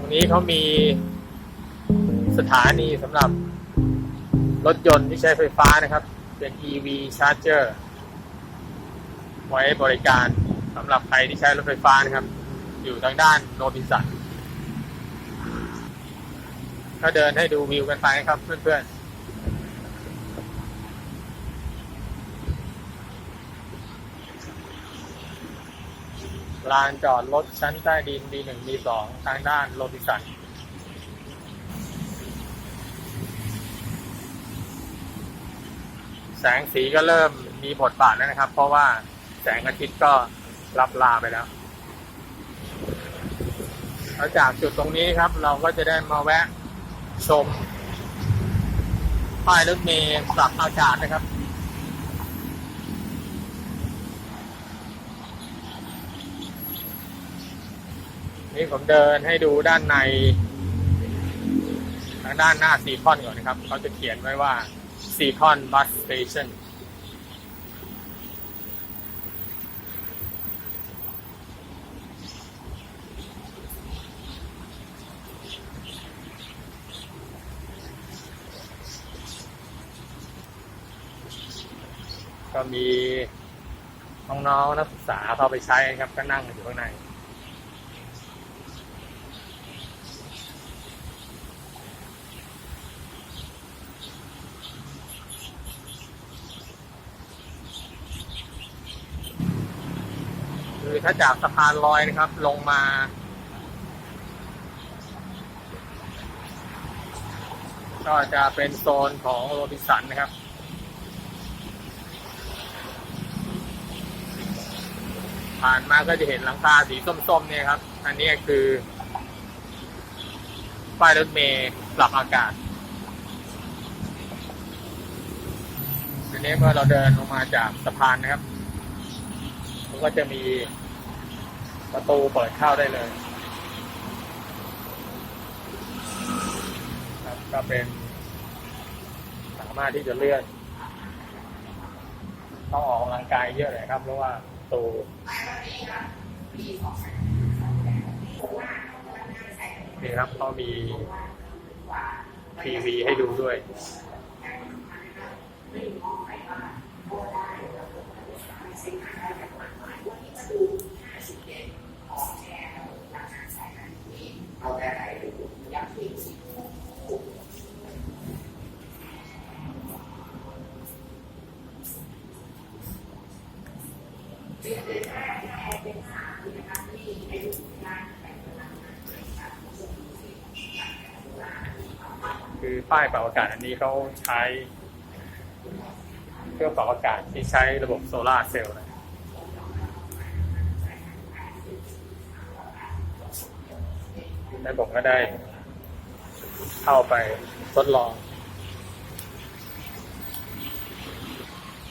รงนี้เขามีสถานีสำหรับรถยนต์ที่ใช้ไฟฟ้านะครับ เป็น EV charger ไว้บริการสำหรับใครที่ใช้รถไฟฟ้านะครับ อยู่ทางด้านโรบินสันก็เดินให้ดูวิวกันไปครับเพื่อนๆ ลานจอดรถชั้นใต้ดิน B1 B2 ทางด้านโรบิสันแสงสีก็เริ่มมีบทบาทแล้วนะครับ เพราะว่าแสงอาทิตย์ก็รับลาไปแล้วแล้วจากจุดตรงนี้ครับ เราก็จะได้มาแวะชมป้ายรถเมล์ปรับอากาศนะครับ นี่ผมเดินให้ดูด้านใน ทางด้านหน้าซีคอนก่อนนะครับ เขาจะเขียนไว้ว่าซีคอนบัสสเตชันก็มีน้องๆนักศึกษาเข้าไปใช้ครับก็นั่งอยู่ข้างใน คือถ้าจากสะพานลอยนะครับ ลงมา ก็จะเป็นโซนของโรบินสันนะครับผ่านมาก็จะเห็นหลังคาสีส้มๆเนี่ยครับ อันนี้คือป้ายรถเมล์ปรับอากาศ อันนี้เมื่อเราเดินลงมาจากสะพานนะครับ ก็จะมีประตูเปิดเข้าได้เลยครับก็เป็นสามารถที่จะเลื่อน ต้องออกกำลังกายเยอะเลยครับ เพราะว่าตูนี่ครับเขามีทีวีให้ดูด้วย คือป้ายปรับอากาศอันนี้เขาใช้เครื่องปรับอากาศที่ใช้ระบบโซลาร์เซลล์นะและผมก็ได้เข้าไปทดลอง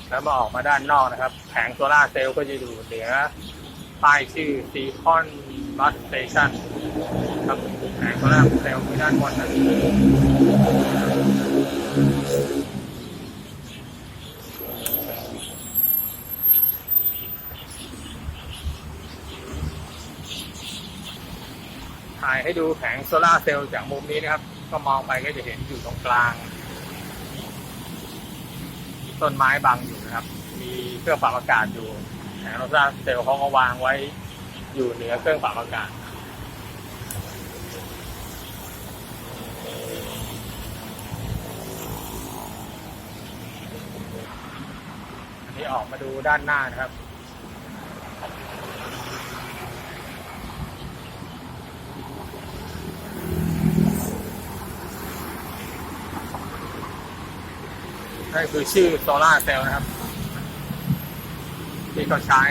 แล้วมาออกมาด้านนอกนะครับ แผงโซลาเซลล์ก็จะอยู่เหนือป้ายชื่อซีคอนบัสสเตชันครับแผงโซลาเซลล์ด้านบนนะถ่ายให้ดูแผงโซลาเซลล์จากมุมนี้นะครับ ก็มองไปก็จะเห็นอยู่ตรงกลาง ต้นไม้บังอยู่นะครับ มีเครื่องปรับอากาศอยู่แผงโซลาเซลล์เขาก็วางไว้อยู่เหนือเครื่องปรับอากาศอันนี้ออกมาดูด้านหน้านะครับั่นคือชื่อโซลาร์เซลล์นะครับ ที่เขาใช้